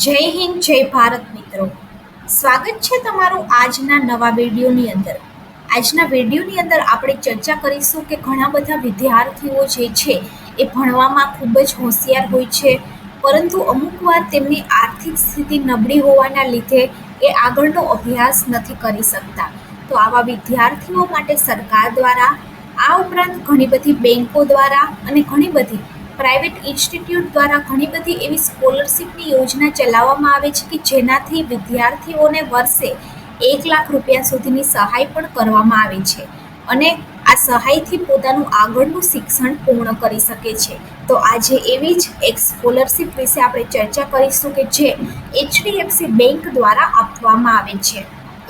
જય હિન્દ, જય ભારત મિત્રો. સ્વાગત છે તમારું આજના નવા વિડીયોની અંદર. આજના વિડીયોની અંદર આપણે ચર્ચા કરીશું કે ઘણા બધા વિદ્યાર્થીઓ જે છે એ ભણવામાં ખૂબ જ હોશિયાર હોય છે, પરંતુ અમુક વાર તેમની આર્થિક સ્થિતિ નબળી હોવાના લીધે એ આગળનો અભ્યાસ નથી કરી શકતા. તો આવા વિદ્યાર્થીઓ માટે સરકાર દ્વારા, આ ઉપરાંત ઘણી બધી બેન્કો દ્વારા અને ઘણી બધી પ્રાઇવેટ ઇન્સ્ટિટ્યૂટ દ્વારા ઘણી બધી એવી સ્કોલરશિપની યોજના ચલાવવામાં આવે છે કે જેનાથી વિદ્યાર્થીઓને વર્ષે એક લાખ રૂપિયા સુધીની સહાય પણ કરવામાં આવે છે અને આ સહાયથી પોતાનું આગળનું શિક્ષણ પૂર્ણ કરી શકે છે. તો આજે એવી જ એક સ્કોલરશિપ વિશે આપણે ચર્ચા કરીશું કે જે એચડીએફસી બેંક દ્વારા આપવામાં આવે છે.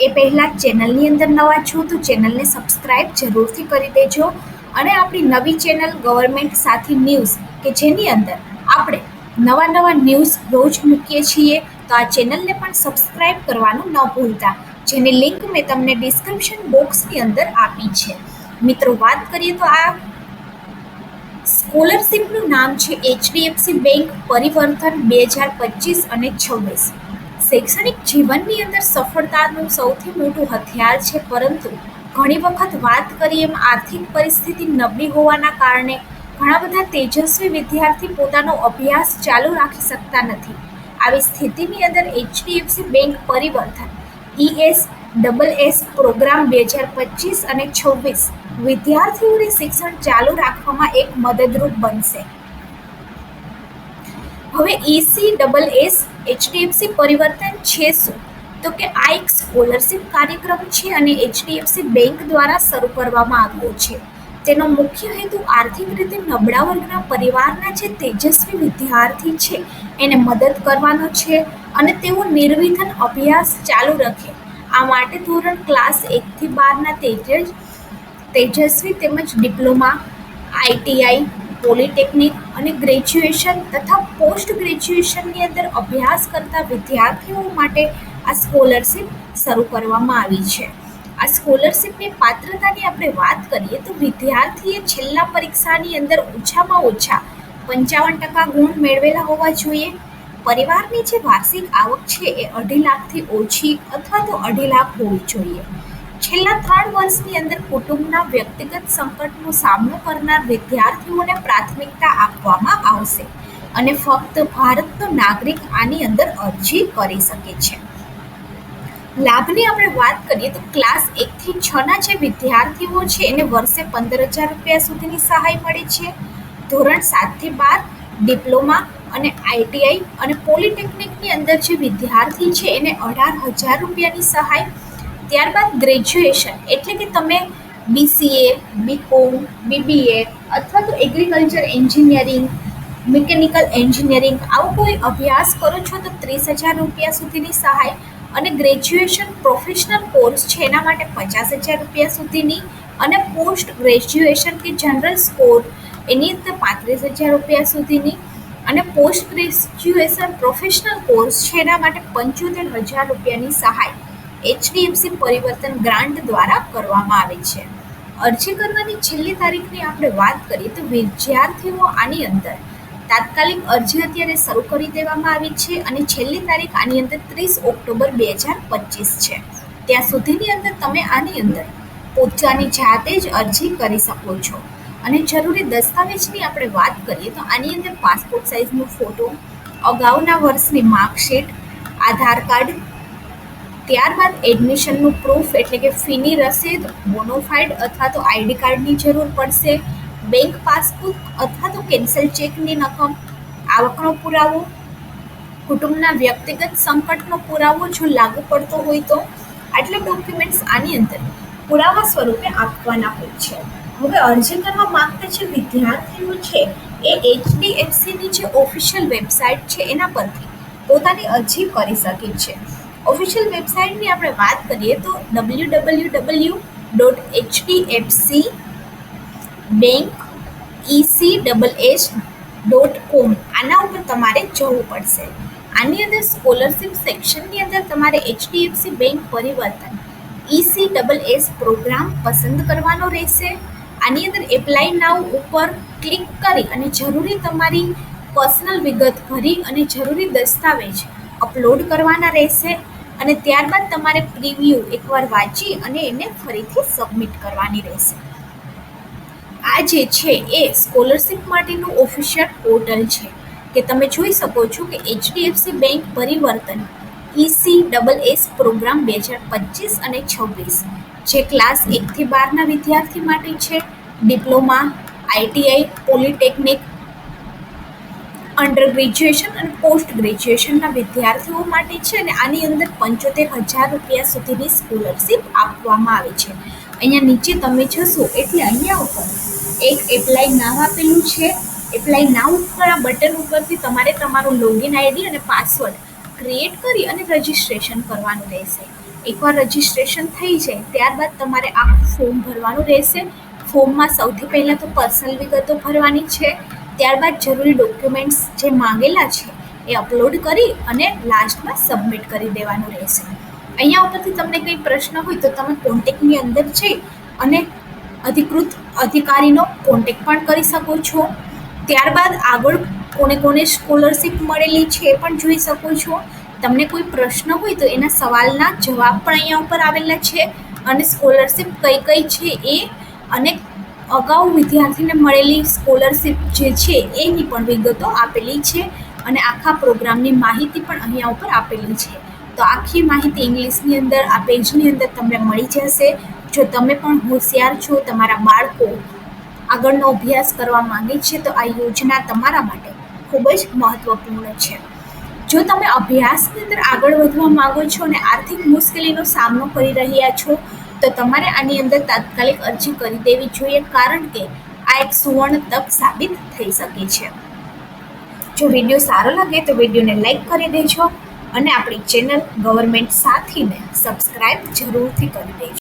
એ પહેલાં ચેનલની અંદર નવા છો તો ચેનલને સબસ્ક્રાઈબ જરૂરથી કરી દેજો અને આપણી નવી ચેનલ ગવર્મેન્ટ સાથી ન્યૂઝ, કે જેની અંદર આપણે નવા નવા ન્યૂઝ રોજ મૂકીએ છીએ, તો આ ચેનલને પણ સબસ્ક્રાઇબ કરવાનું ન ભૂલતા, જેની લિંક મેં તમને ડિસ્ક્રિપ્શન બોક્સની અંદર આપી છે. મિત્રો, વાત કરીએ તો આ સ્કોલરશિપનું નામ છે એચડીએફસી બેંક પરિવર્તન બે હજાર પચીસ અને છવ્વીસ. શૈક્ષણિક જીવનની અંદર સફળતાનું સૌથી મોટું હથિયાર છે, પરંતુ ઘણી વખત વાત કરીએ એમ આર્થિક પરિસ્થિતિ નબળી હોવાના કારણે ઘણા બધા તેજસ્વી વિદ્યાર્થી પોતાનો અભ્યાસ ચાલુ રાખી શકતા નથી. આવી સ્થિતિની અંદર HDFC bank Parivartan ES double S program બે હજાર પચીસ અને છવ્વીસ વિદ્યાર્થીઓને શિક્ષણ ચાલુ રાખવામાં એક મદદરૂપ બનશે. હવે ઈસી ડબલ એસ એચડીએફસી પરિવર્તન છે શું? તો કે આ એક સ્કોલરશિપ કાર્યક્રમ છે અને એચડીએફસી બેંક દ્વારા શરૂ કરવામાં આવ્યો છે. તેનો મુખ્ય હેતુ આર્થિક રીતે નબળા વર્ગના પરિવારના જે તેજસ્વી વિદ્યાર્થી છે, એને મદદ કરવાનો છે અને તેઓ નિર્વિધન અભ્યાસ ચાલુ રાખે. આ માટે ધોરણ ક્લાસ એકથી બારના તેજસ તેજસ્વી તેમજ ડિપ્લોમા, આઈટીઆઈ, પોલિટેકનિક અને ગ્રેજ્યુએશન તથા પોસ્ટ ગ્રેજ્યુએશનની અંદર અભ્યાસ કરતા વિદ્યાર્થીઓ માટે આ સ્કોલરશિપ શરૂ કરવામાં આવી છે. આ સ્કોલરશિપની પાત્રતાની આપણે વાત કરીએ તો વિદ્યાર્થીએ છેલ્લા પરીક્ષાની અંદર ઓછામાં ઓછા પંચાવન ટકા ગુણ મેળવેલા હોવા જોઈએ. પરિવારની જે વાર્ષિક આવક છે એ અઢી લાખથી ઓછી અથવા તો અઢી લાખ હોવી જોઈએ. છેલ્લા ત્રણ વર્ષની અંદર કુટુંબના વ્યક્તિગત સંકટનો સામનો કરનાર વિદ્યાર્થીઓને પ્રાથમિકતા આપવામાં આવશે અને ફક્ત ભારતનો નાગરિક આની અંદર અરજી કરી શકે છે. લાભની આપણે વાત કરીએ તો ક્લાસ એકથી છના જે વિદ્યાર્થીઓ છે, એને વર્ષે પંદર હજાર રૂપિયા સુધીની સહાય મળે છે. ધોરણ સાતથી બાર, ડિપ્લોમા અને આઈટીઆઈ અને પોલિટેકનિકની અંદર જે વિદ્યાર્થી છે, એને અઢાર હજાર રૂપિયાની સહાય. ત્યારબાદ ગ્રેજ્યુએશન એટલે કે તમે બીસીએ બીકોમ બીબીએ અથવા તો એગ્રીકલ્ચર એન્જિનિયરિંગ, મિકેનિકલ એન્જિનિયરિંગ આવો કોઈ અભ્યાસ કરો છો તો ત્રીસ હજાર રૂપિયા સુધીની સહાય. અને ગ્રેજ્યુએશન પ્રોફેશનલ કોર્સ છે, એના માટે પચાસ હજાર રૂપિયા સુધીની અને પોસ્ટ ગ્રેજ્યુએશન કે જનરલ સ્કોર એની અંદર પાંત્રીસ હજાર રૂપિયા સુધીની અને પોસ્ટ ગ્રેજ્યુએશન પ્રોફેશનલ કોર્સ છે, એના માટે પંચોતેર હજાર રૂપિયાની સહાય એચડીએફસી પરિવર્તન ગ્રાન્ટ દ્વારા કરવામાં આવે છે. અરજી કરવાની છેલ્લી તારીખની આપણે વાત કરીએ તો વિદ્યાર્થીઓ આની અંદર તાત્કાલિક અરજી અત્યારે શરૂ કરી દેવામાં આવી છે અને છેલ્લી તારીખ આની અંદર ત્રીસ ઓક્ટોબર બે હજાર પચીસ છે. ત્યાં સુધીની અંદર તમે આની અંદર પોતાની જાતે જ અરજી કરી શકો છો. અને જરૂરી દસ્તાવેજની આપણે વાત કરીએ તો આની અંદર પાસપોર્ટ સાઇઝનો ફોટો, અગાઉના વર્ષની માર્કશીટ, આધાર કાર્ડ, ત્યારબાદ એડમિશનનું પ્રૂફ એટલે કે ફીની રસીદ બોનોફાઇડ અથવા તો આઈડી કાર્ડની જરૂર પડશે બેંક પાસબુક અથવા કેન્સલ ચેકની રકમ આવકનો પુરાવો, કુટુંબના વ્યક્તિગત સંકટનો પુરાવો જો લાગુ પડતો હોય તો, આટલા ડોક્યુમેન્ટ્સ આની અંદર પુરાવા સ્વરૂપે આપવાના હોય છે. હવે અરજી કરવા માંગતા જે વિદ્યાર્થીઓ છે, એ એચડીએફસીની જે ઓફિશિયલ વેબસાઇટ છે, એના પરથી પોતાની અરજી કરી શકે છે. ઓફિશિયલ વેબસાઇટની આપણે વાત કરીએ તો W W W dot HDFC bank EC double H dot com આના ઉપર તમારે જવું પડશે. આની અંદર સ્કોલરશિપ સેક્શનની અંદર તમારે HDFC bank Parivartan EC double S programme પસંદ કરવાનો રહેશે. આની અંદર એપ્લાય નાવ ઉપર ક્લિક કરી અને જરૂરી તમારી પર્સનલ વિગત ભરી અને જરૂરી દસ્તાવેજ અપલોડ કરવાના રહેશે. અને ત્યારબાદ તમારે પ્રિવ્યૂ એકવાર વાંચી અને એને ફરીથી સબમિટ કરવાની રહેશે. આ જે છે એ સ્કોલરશિપ માટેનું ઓફિશિયલ પોર્ટલ છે કે તમે જોઈ શકો છો કે HDFC bank Parivartan EC double S programme બે હજાર પચીસ અને છવ્વીસ જે ક્લાસ એકથી બારના વિદ્યાર્થી માટે છે. Diploma ITI polytechnic under graduation અને પોસ્ટ ગ્રેજ્યુએશનના વિદ્યાર્થીઓ માટે છે અને આની અંદર પંચોતેર હજાર રૂપિયા સુધીની સ્કોલરશીપ આપવામાં આવે છે. અહીંયા નીચે તમે જશો એટલે અહીંયા ઉપર એક એપ્લાય નાવ આપેલું છે. એપ્લાય નાવ ઉપર આ બટન ઉપરથી તમારે તમારું લોગિન આઈડી અને પાસવર્ડ ક્રિએટ કરી અને રજિસ્ટ્રેશન કરવાનું રહેશે. એકવાર રજિસ્ટ્રેશન થઈ જાય, ત્યારબાદ તમારે આખું ફોર્મ ભરવાનું રહેશે. ફોર્મમાં સૌથી પહેલાં તો પર્સનલ વિગતો ભરવાની છે. ત્યારબાદ જરૂરી ડોક્યુમેન્ટ્સ જે માંગેલા છે એ અપલોડ કરી અને લાસ્ટમાં સબમિટ કરી દેવાનું રહેશે. અહીંયા ઉપરથી તમને કંઈ પ્રશ્ન હોય તો તમે કોન્ટેક્ટની અંદર જઈ અને અધિકૃત અધિકારીનો કોન્ટેક્ટ પણ કરી શકો છો. ત્યારબાદ આગળ કોને કોને સ્કોલરશીપ મળેલી છે એ પણ જોઈ શકો છો. તમને કોઈ પ્રશ્ન હોય તો એના સવાલના જવાબ પણ અહીંયા ઉપર આવેલા છે અને સ્કોલરશીપ કઈ કઈ છે એ અને અગાઉ વિદ્યાર્થીને મળેલી સ્કોલરશીપ જે છે એની પણ વિગતો આપેલી છે અને આખા પ્રોગ્રામની માહિતી પણ અહીંયા ઉપર આપેલી છે. તો આખી માહિતી ઇંગ્લિશની અંદર, આ પેજની અંદર તમને મળી જશે. જો તમે પણ હોશિયાર છો, તમારા બાળકો આગળનો અભ્યાસ કરવા માંગે છે, તો આ યોજના તમારા માટે ખૂબ જ મહત્વપૂર્ણ છે. જો તમે અભ્યાસની અંદર આગળ વધવા માંગો છો અને આર્થિક મુશ્કેલીનો સામનો કરી રહ્યા છો, તો તમારે આની અંદર તાત્કાલિક અરજી કરી દેવી જોઈએ, કારણ કે આ એક સુવર્ણ તક સાબિત થઈ શકે છે. જો વીડિયો સારો લાગે તો વિડીયોને લાઈક કરી દેજો અને આપણી ચેનલ ગવર્મેન્ટ સાથીને સબસ્ક્રાઈબ જરૂરથી કરી દેજો.